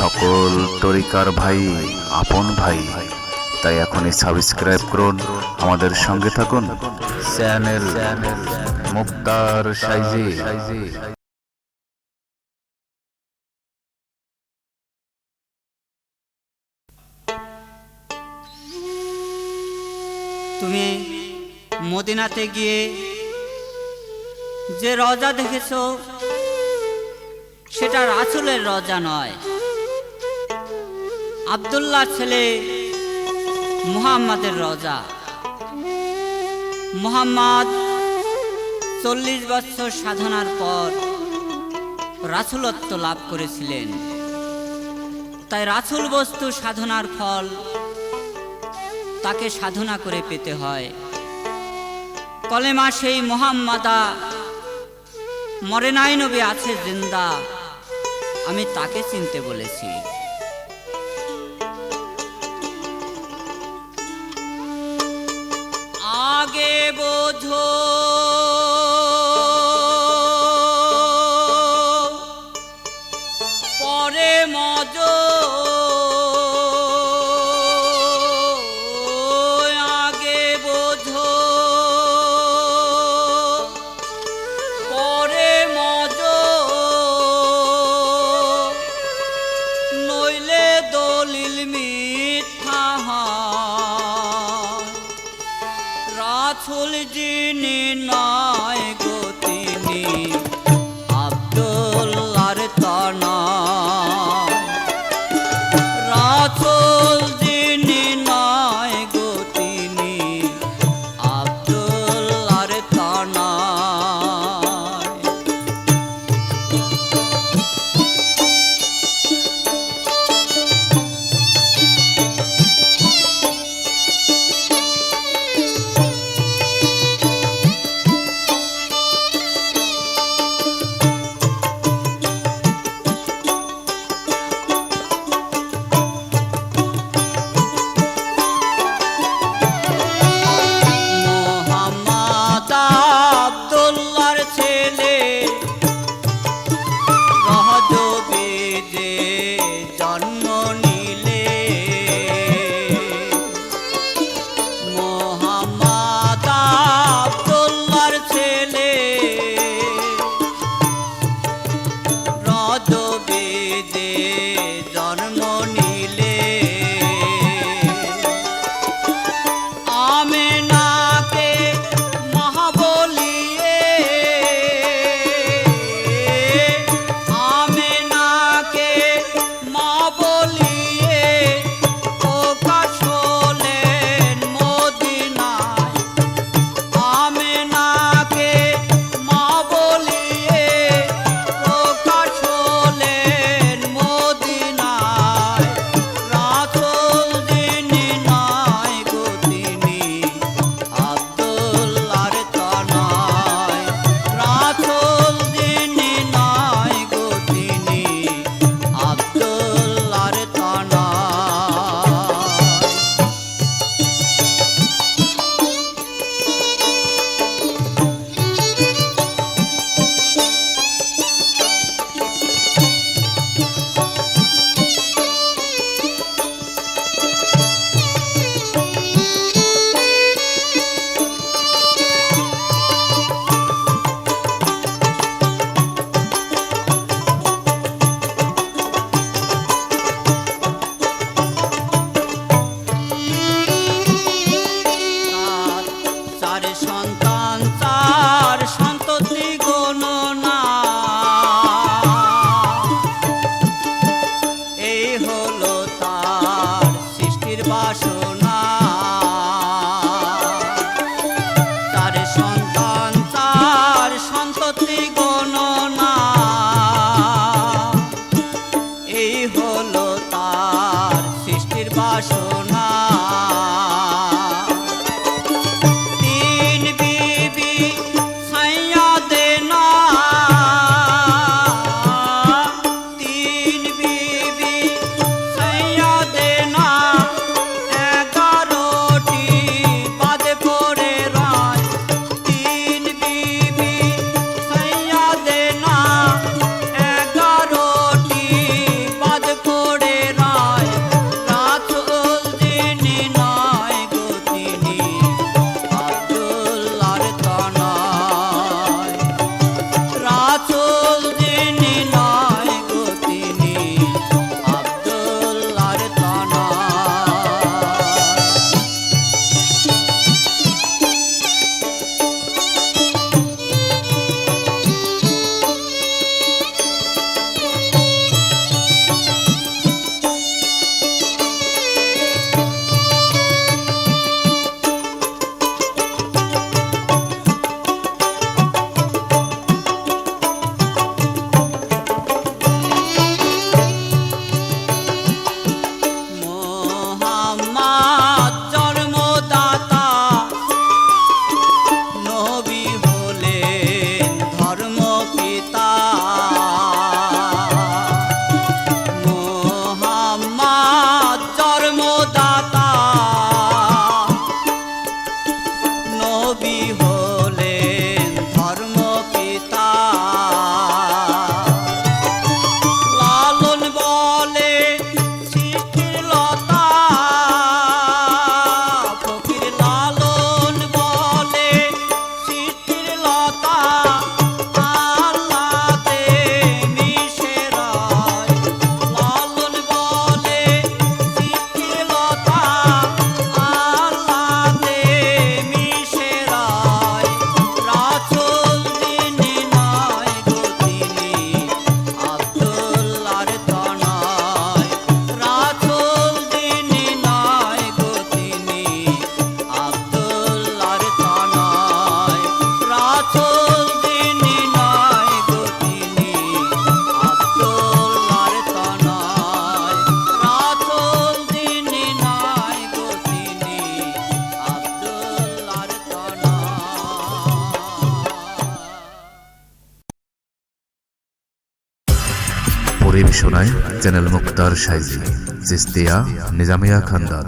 সকল তরিকার ভাই, আপন ভাই, তাই এখনই সাবস্ক্রাইব করুন আমাদের সঙ্গে থাকুন। চ্যানেল মুক্তার সাইজি তুমি মদিনাতে গিয়ে যে রজা দেখেছ, সেটা রাসুলের রজা নয়। আবদুল্লাহ ছেলে মুহাম্মাদের রজা। মুহাম্মদ চল্লিশ বছর সাধনার পর রাসুলত্ব লাভ করেছিলেন। তাই রাসুল বস্তু সাধনার ফল তাকে সাধনা করে পেতে হয়। কলেমা সেই মোহাম্মদা, মরে নাই নবী আছে জিন্দা, আমি তাকে চিনতে বলেছি। বোঝো রাছুল যিনি নয় গো চার সন্তান পরিবেশনায় চ্যানেল মুক্তার সাইজি চিস্তিয়া নিজামিয়া খানদান।